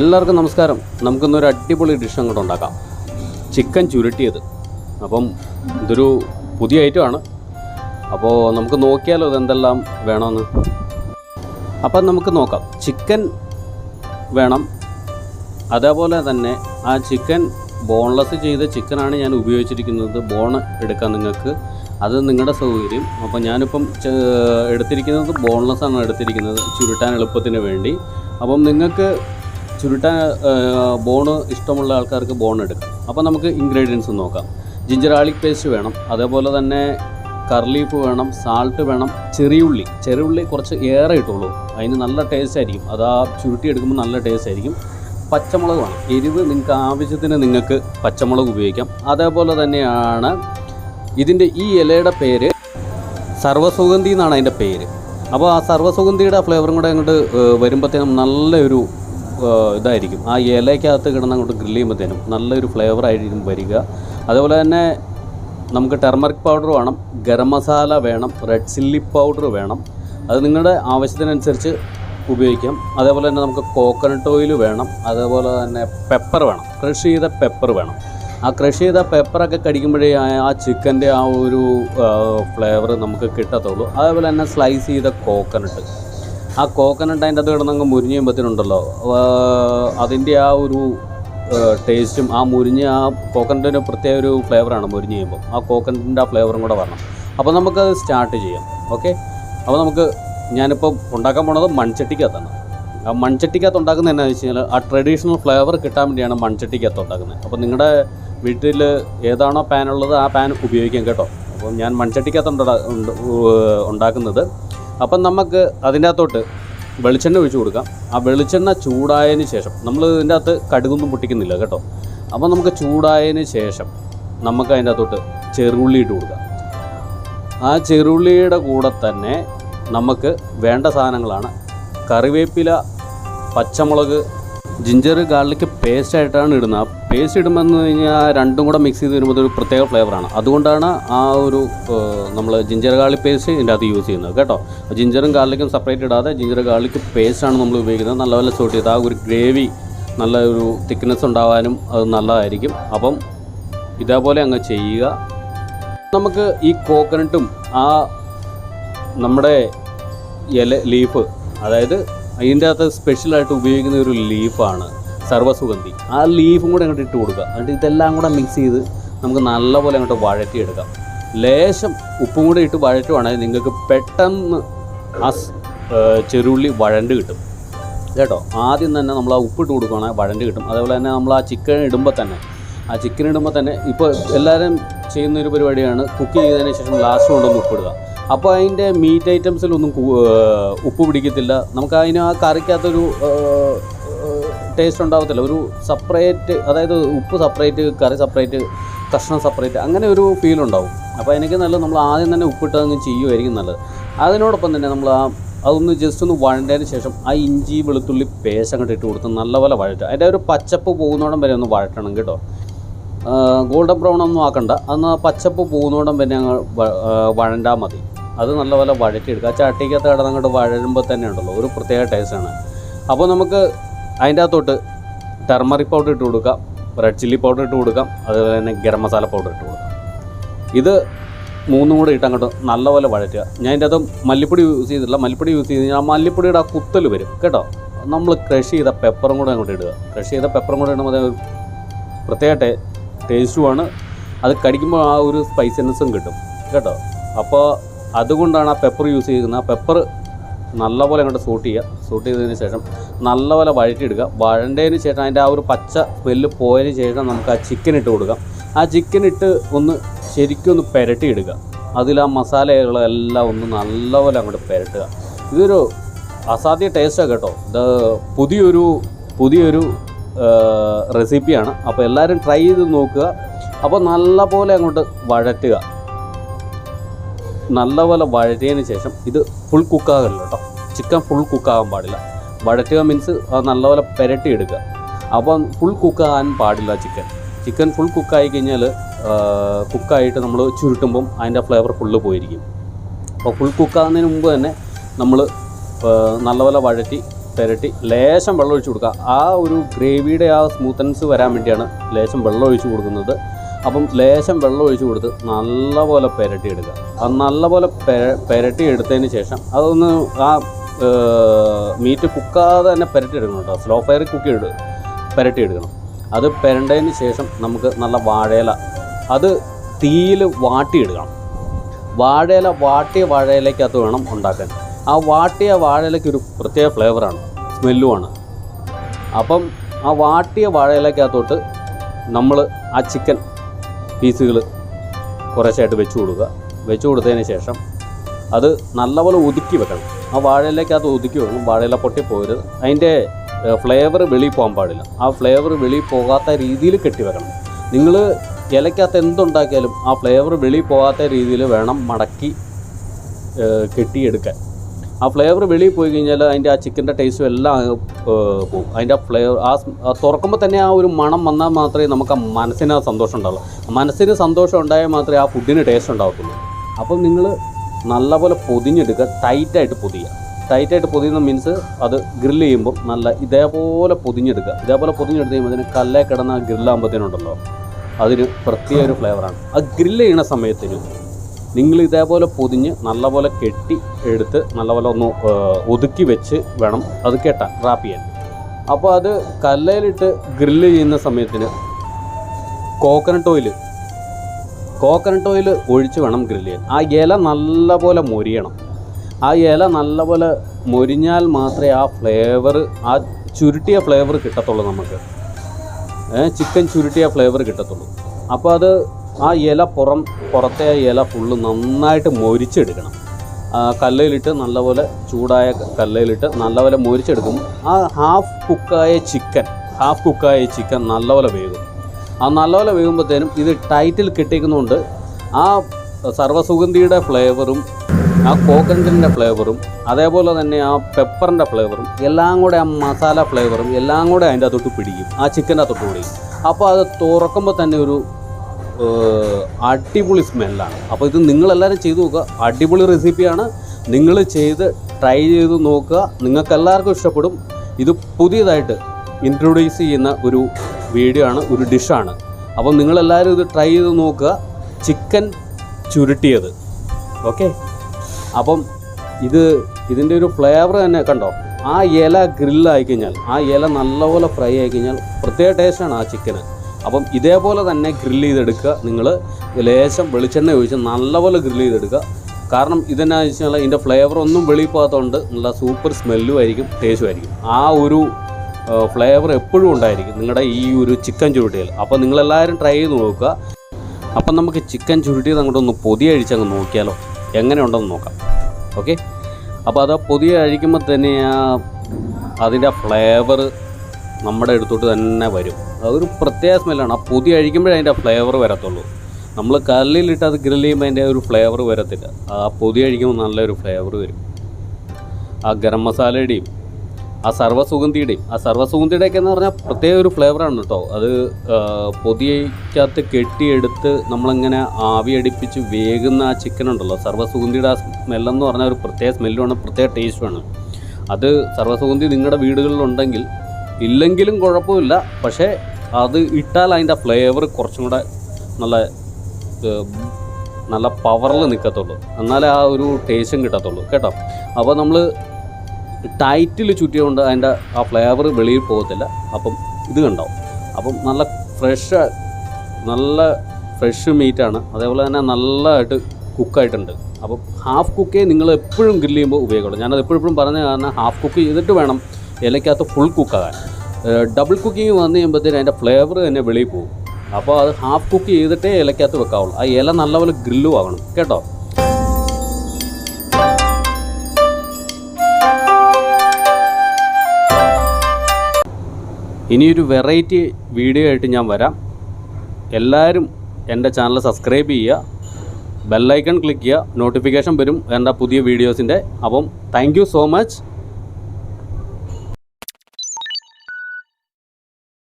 എല്ലാവർക്കും നമസ്കാരം. നമുക്കിന്നൊരു അടിപൊളി ഡിഷ് അങ്ങോട്ട് ഉണ്ടാക്കാം. ചിക്കൻ ചുരുട്ടിയത്. അപ്പം ഇതൊരു പുതിയ ഐറ്റമാണ് അപ്പോൾ നമുക്ക് നോക്കിയാലോ ഇതെന്തെല്ലാം വേണമെന്ന്. അപ്പം നമുക്ക് നോക്കാം. ചിക്കൻ വേണം. അതേപോലെ തന്നെ ആ ചിക്കൻ ബോൺലെസ് ചെയ്ത ചിക്കനാണ് ഞാൻ ഉപയോഗിച്ചിരിക്കുന്നത്. ബോൺ എടുക്കാൻ നിങ്ങൾക്ക്. അത് നിങ്ങളുടെ സൗകര്യം. അപ്പോൾ ഞാനിപ്പം എടുത്തിരിക്കുന്നത് ബോൺലെസ് ആണ് എടുത്തിരിക്കുന്നത്. ചുരുട്ടാൻ എളുപ്പത്തിന് വേണ്ടി. അപ്പം നിങ്ങൾക്ക് ചുരുട്ടാൻ ബോണ് ഇഷ്ടമുള്ള ആൾക്കാർക്ക് ബോൺ എടുക്കാം. അപ്പോൾ നമുക്ക് ഇൻഗ്രീഡിയൻസ് നോക്കാം. ജിഞ്ചർ ആളിക് പേസ്റ്റ് വേണം. അതേപോലെ തന്നെ കർലീഫ് വേണം സാൾട്ട് വേണം ചെറിയുള്ളി. ചെറിയുള്ളി കുറച്ച് ഏറെ ഇട്ടുള്ളൂ. അതിന് നല്ല ടേസ്റ്റ് ആയിരിക്കും. അത് ആ ചുരുട്ടി എടുക്കുമ്പോൾ നല്ല ടേസ്റ്റ് ആയിരിക്കും. പച്ചമുളക് വേണം. എരിവ് നിങ്ങൾക്ക് ആവശ്യത്തിന് നിങ്ങൾക്ക് പച്ചമുളക് ഉപയോഗിക്കാം. അതേപോലെ തന്നെയാണ് ഇതിന്റെ ഈ ഇലയുടെ പേര് സർവസുഗന്ധി എന്നാണ് അതിന്റെ പേര്. അപ്പോൾ ആ സർവസുഗന്ധിയുടെ ഫ്ലേവറും കൂടെ അങ്ങോട്ട് വരുമ്പോഴത്തേനും നല്ലൊരു ഇതായിരിക്കും. ആ ഇലയ്ക്കകത്ത് കിടന്ന് അങ്ങോട്ട് ഗ്രില്ല് ചെയ്യുമ്പോഴത്തേനും നല്ലൊരു ഫ്ലേവർ ആയിരിക്കും വരിക. അതുപോലെ തന്നെ നമുക്ക് ടെർമറിക് പൗഡർ വേണം ഗരം മസാല വേണം റെഡ് ചില്ലി പൗഡർ വേണം. അത് നിങ്ങളുടെ ആവശ്യത്തിനനുസരിച്ച് ഉപയോഗിക്കാം. അതേപോലെ തന്നെ നമുക്ക് കോക്കനട്ട് ഓയിൽ വേണം അതേപോലെ തന്നെ പെപ്പർ വേണം. ക്രഷ് ചെയ്ത പെപ്പർ വേണം. ആ ക്രഷ് ചെയ്ത പെപ്പറൊക്കെ കടിക്കുമ്പോഴേ ആ- ചിക്കന്റെ ആ ഒരു ഫ്ലേവർ നമുക്ക് കിട്ടത്തുള്ളൂ. അതേപോലെ തന്നെ സ്ലൈസ് ചെയ്ത കോക്കനട്ട് ആ കോക്കനട്ട് അതിന്റെ അത് കിടന്നങ്ങ് മുരിഞ്ഞ് കഴിയുമ്പോഴത്തേനുണ്ടല്ലോ അതിന്റെ ആ ഒരു ടേസ്റ്റും ആ മുരിഞ്ഞ ആ കോക്കനട്ടിന്റെ പ്രത്യേക ഒരു ഫ്ലേവറാണ് മുരിഞ്ഞ് കഴിയുമ്പോൾ ആ കോക്കനട്ടിന്റെ ആ ഫ്ലേവറും കൂടെ വരണം. അപ്പോൾ നമുക്കത് സ്റ്റാർട്ട് ചെയ്യാം. ഓക്കെ അപ്പോൾ നമുക്ക് ഞാനിപ്പോൾ ഉണ്ടാക്കാൻ പോണത് മൺചട്ടിക്കകത്താണ്. ആ മൺചട്ടിക്കകത്ത് ഉണ്ടാക്കുന്നത് എന്നാന്ന് വെച്ച് കഴിഞ്ഞാൽ ആ ട്രഡീഷണൽ ഫ്ലേവർ കിട്ടാൻ വേണ്ടിയാണ് മൺചട്ടിക്കകത്ത് ഉണ്ടാക്കുന്നത്. അപ്പോൾ നിങ്ങളുടെ വീട്ടിൽ ഏതാണോ പാൻ ഉള്ളത് ആ പാൻ ഉപയോഗിക്കാം കേട്ടോ. അപ്പോൾ ഞാൻ മൺചട്ടിക്കകത്ത് ഉണ്ടാക്കുന്നത്. അപ്പം നമുക്ക് അതിന്റെ അകത്തോട്ട് വെളിച്ചെണ്ണ ഒഴിച്ചു കൊടുക്കാം. ആ വെളിച്ചെണ്ണ ചൂടായതിന് ശേഷം നമ്മൾ ഇതിന്റെ അകത്ത് കടുകൊന്നും പൊട്ടിക്കുന്നില്ല കേട്ടോ. അപ്പോൾ നമുക്ക് ചൂടായതിന് ശേഷം നമുക്ക് അതിന്റെ അകത്തോട്ട് ചെറുള്ളി ഇട്ട് കൊടുക്കാം. ആ ചെറുള്ളിയുടെ കൂടെ തന്നെ നമുക്ക് വേണ്ട സാധനങ്ങളാണ് കറിവേപ്പില പച്ചമുളക് ജിഞ്ചർ ഗാർലിക് പേസ്റ്റായിട്ടാണ് ഇടുന്നത്. പേസ്റ്റ് ഇടുമ്പോൾ കഴിഞ്ഞാൽ രണ്ടും കൂടെ മിക്സ് ചെയ്ത് വരുമ്പോൾ ഒരു പ്രത്യേക ഫ്ലേവറാണ് അതുകൊണ്ടാണ് ആ ഒരു നമ്മൾ ജിഞ്ചർ ഗാർലിക് പേസ്റ്റ് ഇതിന്റെ അകത്ത് യൂസ് ചെയ്യുന്നത്. കേട്ടോ? ജിഞ്ചറും ഗാർലിക്കും സെപ്പറേറ്റ് ഇടാതെ ജിഞ്ചർ ഗാർലിക് പേസ്റ്റാണ് നമ്മൾ ഉപയോഗിക്കുന്നത്. നല്ലപോലെ സോട്ട് ചെയ്ത് ആ ഒരു ഗ്രേവി നല്ല ഒരു തിക്നെസ് ഉണ്ടാവാനും അത് നല്ലതായിരിക്കും. അപ്പം ഇതേപോലെ അങ്ങ് ചെയ്യുക. നമുക്ക് ഈ കോക്കനട്ടും ആ നമ്മുടെ ഇല ലീഫ് അതായത് അതിന്റെ അകത്ത് സ്പെഷ്യലായിട്ട് ഉപയോഗിക്കുന്ന ഒരു ലീഫാണ് സർവസുഗന്ധി. ആ ലീഫും കൂടെ അങ്ങോട്ട് ഇട്ട് കൊടുക്കുക. എന്നിട്ട് ഇതെല്ലാം കൂടെ മിക്സ് ചെയ്ത് നമുക്ക് നല്ലപോലെ അങ്ങോട്ട് വഴറ്റിയെടുക്കാം. ലേശം ഉപ്പും കൂടെ ഇട്ട് വഴറ്റുവാണെങ്കിൽ നിങ്ങൾക്ക് പെട്ടെന്ന് ആ ചെറുള്ളി വഴണ്ട് കിട്ടും. കേട്ടോ? ആദ്യം തന്നെ നമ്മൾ ആ ഉപ്പിട്ട് കൊടുക്കുകയാണെങ്കിൽ വഴണ്ട് കിട്ടും. അതേപോലെ തന്നെ നമ്മൾ ആ ചിക്കൻ ഇടുമ്പോൾ തന്നെ ആ ചിക്കൻ ഇടുമ്പോൾ തന്നെ ഇപ്പോൾ എല്ലാവരും ചെയ്യുന്നൊരു പരിപാടിയാണ്. കുക്ക് ചെയ്തതിന് ശേഷം ലാസ്റ്റ് കൊണ്ടൊന്ന് ഉപ്പിടുക അപ്പോൾ അതിന്റെ മീറ്റ് ഐറ്റംസിലൊന്നും ഉപ്പ് പിടിക്കത്തില്ല. നമുക്ക് അതിന് ആ കറിക്കകത്തൊരു ടേസ്റ്റ് ഉണ്ടാകത്തില്ല ഒരു സെപ്പറേറ്റ് അതായത് ഉപ്പ് സെപ്പറേറ്റ് കറി സെപ്പറേറ്റ് കഷ്ണം സെപ്പറേറ്റ് അങ്ങനെ ഒരു ഫീൽ ഉണ്ടാവും. അപ്പോൾ എനിക്ക് നല്ലത് നമ്മൾ ആദ്യം തന്നെ ഉപ്പിട്ട് അങ്ങ് ചെയ്യുമായിരിക്കും നല്ലത്. അതിനോടൊപ്പം തന്നെ നമ്മൾ ആ അതൊന്ന് ജസ്റ്റ് ഒന്ന് വഴണ്ടതിന് ശേഷം ആ ഇഞ്ചി വെളുത്തുള്ളി പേസ്റ്റ് അങ്ങോട്ട് ഇട്ട് കൊടുത്ത് നല്ലപോലെ വഴറ്റുക. അതിന്റെ ഒരു പച്ചപ്പ് പോകുന്നോടം വരെ ഒന്ന് വഴറ്റണം കേട്ടോ. ഗോൾഡൻ ബ്രൗൺ ഒന്നും ആക്കണ്ട. അന്ന് പച്ചപ്പ് പോകുന്നോടം വരെ അങ്ങ് വഴണ്ടാൽ മതി. അത് നല്ലപോലെ വഴറ്റിയെടുക്കുക. ആ ചട്ടിക്കകത്ത് കിടന്ന് അങ്ങോട്ട് വഴരുമ്പോൾ തന്നെ ഉണ്ടല്ലോ ഒരു പ്രത്യേക ടേസ്റ്റാണ് അപ്പോൾ നമുക്ക് അതിന്റെ അകത്തോട്ട് ടെർമറിക് പൗഡർ ഇട്ട് കൊടുക്കാം റെഡ് ചില്ലി പൗഡർ ഇട്ട് കൊടുക്കാം അതുപോലെ തന്നെ ഗരം മസാല പൗഡർ ഇട്ട് കൊടുക്കാം. ഇത് മൂന്നും കൂടെ ഇട്ട് അങ്ങോട്ട് നല്ലപോലെ വഴറ്റുക. ഞാൻ ഇതിന്റെ അകത്ത് മല്ലിപ്പൊടി യൂസ് ചെയ്തിട്ടില്ല. മല്ലിപ്പൊടി യൂസ് ചെയ്ത് കഴിഞ്ഞാൽ മല്ലിപ്പൊടിയുടെ ആ കുത്തൽ വരും കേട്ടോ? നമ്മൾ ക്രഷ് ചെയ്ത പെപ്പറും കൂടെ അങ്ങോട്ട് ഇടുക. ക്രഷ് ചെയ്ത പെപ്പറും കൂടെ ഇടുമ്പോൾ അത് ഒരു പ്രത്യേക ടേ ടേസ്റ്റുമാണ് അത് കടിക്കുമ്പോൾ ആ ഒരു സ്പൈസിനെസ്സും കിട്ടും കേട്ടോ? അപ്പോൾ അതുകൊണ്ടാണ് ആ പെപ്പർ യൂസ് ചെയ്യുന്നത് ആ പെപ്പർ നല്ലപോലെ അങ്ങോട്ട് സൂട്ട് ചെയ്യുക. സൂട്ട് ചെയ്തതിന് ശേഷം നല്ലപോലെ വഴറ്റിയെടുക്കുക. വഴണ്ടതിന് ശേഷം അതിന്റെ ആ ഒരു പച്ച വെല്ല് പോയതിന് ശേഷം നമുക്ക് ആ ചിക്കൻ ഇട്ട് കൊടുക്കാം. ആ ചിക്കൻ ഇട്ട് ഒന്ന് ശരിക്കും ഒന്ന് പുരട്ടിയെടുക്കുക. അതിൽ ആ മസാലകളെല്ലാം ഒന്ന് നല്ലപോലെ അങ്ങോട്ട് പുരട്ടുക. ഇതൊരു അസാധ്യ ടേസ്റ്റാണ് കേട്ടോ. ഇത് പുതിയൊരു പുതിയൊരു റെസിപ്പിയാണ് അപ്പോൾ എല്ലാവരും ട്രൈ ചെയ്ത് നോക്കുക. അപ്പോൾ നല്ലപോലെ അങ്ങോട്ട് വഴറ്റുക. നല്ലപോലെ വഴറ്റിയതിന് ശേഷം ഇത് ഫുൾ കുക്കാകല്ലോ കേട്ടോ. ചിക്കൻ ഫുൾ കുക്കാകാൻ പാടില്ല. വഴറ്റുക മീൻസ് നല്ലപോലെ പുരട്ടിയെടുക്കുക. അപ്പം ഫുൾ കുക്കാകാൻ പാടില്ല ചിക്കൻ ചിക്കൻ ഫുൾ കുക്കായി കഴിഞ്ഞാൽ കുക്കായിട്ട് നമ്മൾ ചുരുട്ടുമ്പം അതിന്റെ ഫ്ലേവർ ഫുള്ള് പോയിരിക്കും. അപ്പോൾ ഫുൾ കുക്കാകുന്നതിന് മുമ്പ് തന്നെ നമ്മൾ നല്ലപോലെ വഴറ്റി പുരട്ടി ലേശം വെള്ളം ഒഴിച്ച് കൊടുക്കുക. ആ ഒരു ഗ്രേവിയുടെ ആ സ്മൂത്തൻസ് വരാൻ വേണ്ടിയാണ് ലേശം വെള്ളം ഒഴിച്ച് കൊടുക്കുന്നത്. അപ്പം ലേശം വെള്ളം ഒഴിച്ച് കൊടുത്ത് നല്ലപോലെ പുരട്ടി എടുക്കുക. അത് നല്ലപോലെ പുരട്ടി എടുത്തതിന് ശേഷം അതൊന്ന് ആ മീറ്റ് കുക്കാതെ തന്നെ പുരട്ടി എടുക്കണം കേട്ടോ. സ്ലോ ഫയറിൽ കുക്ക് ചെയ്ത് പുരട്ടി എടുക്കണം. അത് പുരണ്ടതിന് ശേഷം നമുക്ക് നല്ല വാഴയില അത് തീയിൽ വാട്ടിയെടുക്കണം വാഴയില വാട്ടിയ വാഴയിലക്കകത്ത് വേണം ഉണ്ടാക്കാൻ. ആ വാട്ടിയ വാഴയിലയ്ക്ക് ഒരു പ്രത്യേക ഫ്ലേവറാണ് സ്മെല്ലുമാണ് അപ്പം ആ വാട്ടിയ വാഴയിലക്കകത്തോട്ട് നമ്മൾ ആ ചിക്കൻ പീസുകൾ കുറച്ചായിട്ട് വെച്ച് കൊടുക്കുക. വെച്ച് കൊടുത്തതിന് ശേഷം അത് നല്ലപോലെ ഒതുക്കി വെക്കണം. ആ വാഴയിലേക്കകത്ത് ഒതുക്കി വെക്കണം. വാഴയില പൊട്ടി പോകരുത്. അതിന്റെ ഫ്ലേവർ വെളിയിൽ പോകാൻ പാടില്ല. ആ ഫ്ലേവർ വെളിയിൽ പോകാത്ത രീതിയിൽ കെട്ടി വെക്കണം. നിങ്ങൾ ഇലക്കകത്ത് എന്തുണ്ടാക്കിയാലും ആ ഫ്ലേവർ വെളിയിൽ പോകാത്ത രീതിയിൽ വേണം മടക്കി കെട്ടിയെടുക്കാൻ. ആ ഫ്ലേവർ വെളിയിൽ പോയി കഴിഞ്ഞാൽ അതിന്റെ ആ ചിക്കന്റെ ടേസ്റ്റും എല്ലാം പോകും അതിന്റെ ആ ഫ്ലേവർ ആ തുറക്കുമ്പോൾ തന്നെ ആ ഒരു മണം വന്നാൽ മാത്രമേ നമുക്ക് ആ മനസ്സിന് ആ സന്തോഷം ഉണ്ടാവുള്ളൂ. മനസ്സിന് സന്തോഷം ഉണ്ടായാൽ മാത്രമേ ആ ഫുഡിന് ടേസ്റ്റ് ഉണ്ടാകത്തുള്ളൂ അപ്പം നിങ്ങൾ നല്ലപോലെ പൊതിഞ്ഞെടുക്കുക ടൈറ്റായിട്ട് പൊതിയുക. ടൈറ്റായിട്ട് പൊതിയുന്ന മീൻസ് അത് ഗ്രില്ല് ചെയ്യുമ്പോൾ നല്ല ഇതേപോലെ പൊതിഞ്ഞെടുക്കുക. ഇതേപോലെ പൊതിഞ്ഞെടുത്ത് കഴിയുമ്പോൾ അതിന് കല്ലേ കിടന്ന ഗ്രില്ലാകുമ്പോഴത്തേനുണ്ടല്ലോ അതിന് പ്രത്യേക ഒരു ഫ്ലേവറാണ് ആ ഗ്രില്ല് ചെയ്യുന്ന സമയത്തിന് നിങ്ങൾ ഇതേപോലെ പൊതിഞ്ഞ് നല്ലപോലെ കെട്ടി എടുത്ത് നല്ലപോലെ ഒന്ന് ഒതുക്കി വെച്ച് വേണം അത് കെട്ടാൻ റാപ്പ് ചെയ്യാൻ. അപ്പോൾ അത് കല്ലയിലിട്ട് ഗ്രില്ല് ചെയ്യുന്ന സമയത്തിന് കോക്കനട്ട് ഓയിൽ കോക്കനട്ട് ഓയിൽ ഒഴിച്ച് വേണം ഗ്രില്ല് ചെയ്യാൻ. ആ ഇല നല്ലപോലെ മൊരിയണം. ആ ഇല നല്ലപോലെ മൊരിഞ്ഞാൽ മാത്രമേ ആ ഫ്ലേവർ ആ ചുരുട്ടിയ ഫ്ലേവർ കിട്ടത്തുള്ളൂ നമുക്ക്. ചിക്കൻ ചുരുട്ടിയ ഫ്ലേവർ കിട്ടത്തുള്ളൂ. അപ്പോൾ അത് ആ ഇല പുറം പുറത്തെ ആ ഇല ഫുള്ള് നന്നായിട്ട് മൊരിച്ചെടുക്കണം. കല്ലയിലിട്ട് നല്ലപോലെ ചൂടായ കല്ലയിലിട്ട് നല്ലപോലെ മൊരിച്ചെടുക്കും. ആ ഹാഫ് കുക്കായ ചിക്കൻ ഹാഫ് കുക്കായ ചിക്കൻ നല്ലപോലെ വേകും. ആ നല്ലപോലെ വേകുമ്പോഴത്തേനും ഇത് ടൈറ്റിൽ കിട്ടിക്കുന്നതുകൊണ്ട് ആ സർവസുഗന്ധിയുടെ ഫ്ലേവറും ആ കോക്കനട്ടിന്റെ ഫ്ലേവറും അതേപോലെ തന്നെ ആ പെപ്പറിന്റെ ഫ്ലേവറും എല്ലാം കൂടെ ആ മസാല ഫ്ലേവറും എല്ലാം കൂടെ അതിന്റെ അകത്തോട്ട് പിടിക്കും. ആ ചിക്കന്റെ അകത്തോട്ട് പിടിക്കും. അപ്പോൾ അത് തുറക്കുമ്പോൾ തന്നെ ഒരു അടിപൊളി സ്മെല്ലാണ്. അപ്പോൾ ഇത് നിങ്ങളെല്ലാവരും ചെയ്തു നോക്കുക. അടിപൊളി റെസിപ്പിയാണ്. നിങ്ങൾ ചെയ്ത് ട്രൈ ചെയ്ത് നോക്കുക. നിങ്ങൾക്ക് എല്ലാവർക്കും ഇഷ്ടപ്പെടും. ഇത് പുതിയതായിട്ട് ഇൻട്രൊഡ്യൂസ് ചെയ്യുന്ന ഒരു വീഡിയോ ആണ് ഒരു ഡിഷാണ് അപ്പം നിങ്ങളെല്ലാവരും ഇത് ട്രൈ ചെയ്ത് നോക്കുക. ചിക്കൻ ചുരുട്ടിയത്. ഓക്കെ? അപ്പം ഇത് ഇതിന്റെ ഒരു ഫ്ലേവർ തന്നെ കണ്ടോ? ആ ഇല ഗ്രില്ലായി കഴിഞ്ഞാൽ ആ ഇല നല്ലപോലെ ഫ്രൈ ആയി കഴിഞ്ഞാൽ പ്രത്യേക ടേസ്റ്റാണ് ആ ചിക്കന്. അപ്പം ഇതേപോലെ തന്നെ ഗ്രില്ല് ചെയ്തെടുക്കുക. നിങ്ങൾ ലേശം വെളിച്ചെണ്ണ ഒഴിച്ച് നല്ലപോലെ ഗ്രില്ല് ചെയ്തെടുക്കുക. കാരണം ഇതെന്നാന്ന് വെച്ച് കഴിഞ്ഞാൽ ഇതിന്റെ ഫ്ലേവർ ഒന്നും വെളിയിൽ പോകാത്തതുകൊണ്ട് നല്ല സൂപ്പർ സ്മെല്ലും ആയിരിക്കും ടേസ്റ്റും ആയിരിക്കും. ആ ഒരു ഫ്ലേവർ എപ്പോഴും ഉണ്ടായിരിക്കും നിങ്ങളുടെ ഈ ഒരു ചിക്കൻ ചുരുട്ടിയിൽ. അപ്പോൾ നിങ്ങളെല്ലാവരും ട്രൈ ചെയ്ത് നോക്കുക. അപ്പം നമുക്ക് ചിക്കൻ ചുരുട്ടിയത് അങ്ങോട്ട് ഒന്ന് പൊതി അഴിച്ചങ്ങ് നോക്കിയാലോ? എങ്ങനെ ഉണ്ടെന്ന് നോക്കാം. ഓക്കെ അപ്പോൾ അത് പൊതി അഴിക്കുമ്പോൾ തന്നെ അതിന്റെ ഫ്ലേവർ നമ്മുടെ അടുത്തോട്ട് തന്നെ വരും. അതൊരു പ്രത്യേക സ്മെല്ലാണ്. ആ പൊതി അഴിക്കുമ്പോഴേ അതിന്റെ ഫ്ലേവർ വരത്തുള്ളൂ. നമ്മൾ കല്ലിലിട്ട് അത് ഗ്രില്ല് ചെയ്യുമ്പോൾ അതിന്റെ ഒരു ഫ്ലേവർ വരത്തില്ല. ആ പൊതി അഴിക്കുമ്പോൾ നല്ലൊരു ഫ്ലേവർ വരും. ആ ഗരം മസാലയുടെയും ആ സർവസുഗന്ധിയുടെയും ആ സർവസുഗന്ധിയുടെയൊക്കെ എന്ന് പറഞ്ഞാൽ പ്രത്യേക ഒരു ഫ്ലേവറാണ് കേട്ടോ. അത് പൊതിയക്കകത്ത് കെട്ടിയെടുത്ത് നമ്മളിങ്ങനെ ആവി അടിപ്പിച്ച് വേകുന്ന ആ ചിക്കൻ ഉണ്ടല്ലോ. സർവസുഗന്ധിയുടെ ആ സ്മെല്ലെന്ന് പറഞ്ഞാൽ ഒരു പ്രത്യേക സ്മെല്ലുമാണ് പ്രത്യേക ടേസ്റ്റുമാണ് അത് സർവസുഗന്ധി നിങ്ങളുടെ വീടുകളിലുണ്ടെങ്കിൽ ഇല്ലെങ്കിലും കുഴപ്പമില്ല. പക്ഷേ അത് ഇട്ടാൽ അതിന്റെ ഫ്ലേവർ കുറച്ചും കൂടെ നല്ല നല്ല പവറിൽ നിൽക്കത്തുള്ളൂ. എന്നാലേ ആ ഒരു ടേസ്റ്റും കിട്ടത്തുള്ളൂ. കേട്ടോ? അപ്പോൾ നമ്മൾ ടൈറ്റിൽ ചുറ്റിയതുകൊണ്ട് അതിന്റെ ആ ഫ്ലേവർ വെളിയിൽ പോകത്തില്ല. അപ്പം ഇത് കണ്ടോ? അപ്പം നല്ല ഫ്രഷ് നല്ല ഫ്രഷ് മീറ്റാണ്. അതേപോലെ തന്നെ നല്ലതായിട്ട് കുക്കായിട്ടുണ്ട്. അപ്പം ഹാഫ് കുക്കേ നിങ്ങൾ എപ്പോഴും ഗ്രില്ല് ചെയ്യുമ്പോൾ ഉപയോഗിക്കുള്ളൂ. ഞാനത് എപ്പോഴും പറഞ്ഞ കാരണം ഹാഫ് കുക്ക് ചെയ്തിട്ട് വേണം ഇലക്കകത്ത് ഫുൾ കുക്കാകാൻ ഡബിൾ കുക്കിംഗ് വന്നു കഴിയുമ്പോഴത്തേന് അതിന്റെ ഫ്ലേവർ തന്നെ വെളിയിൽ പോകും. അപ്പോൾ അത് ഹാഫ് കുക്ക് ചെയ്തിട്ടേ ഇലക്കകത്ത് വെക്കാവുള്ളൂ. ആ ഇല നല്ലപോലെ ഗ്രില്ലു ആകണം കേട്ടോ? ഇനിയൊരു വെറൈറ്റി വീഡിയോ ആയിട്ട് ഞാൻ വരാം. എല്ലാവരും എന്റെ ചാനൽ സബ്സ്ക്രൈബ് ചെയ്യുക. ബെല്ലൈക്കൺ ക്ലിക്ക് ചെയ്യുക. നോട്ടിഫിക്കേഷൻ വരും. എന്റെ പുതിയ വീഡിയോസിന്റെ അപ്പം താങ്ക് സോ മച്ച്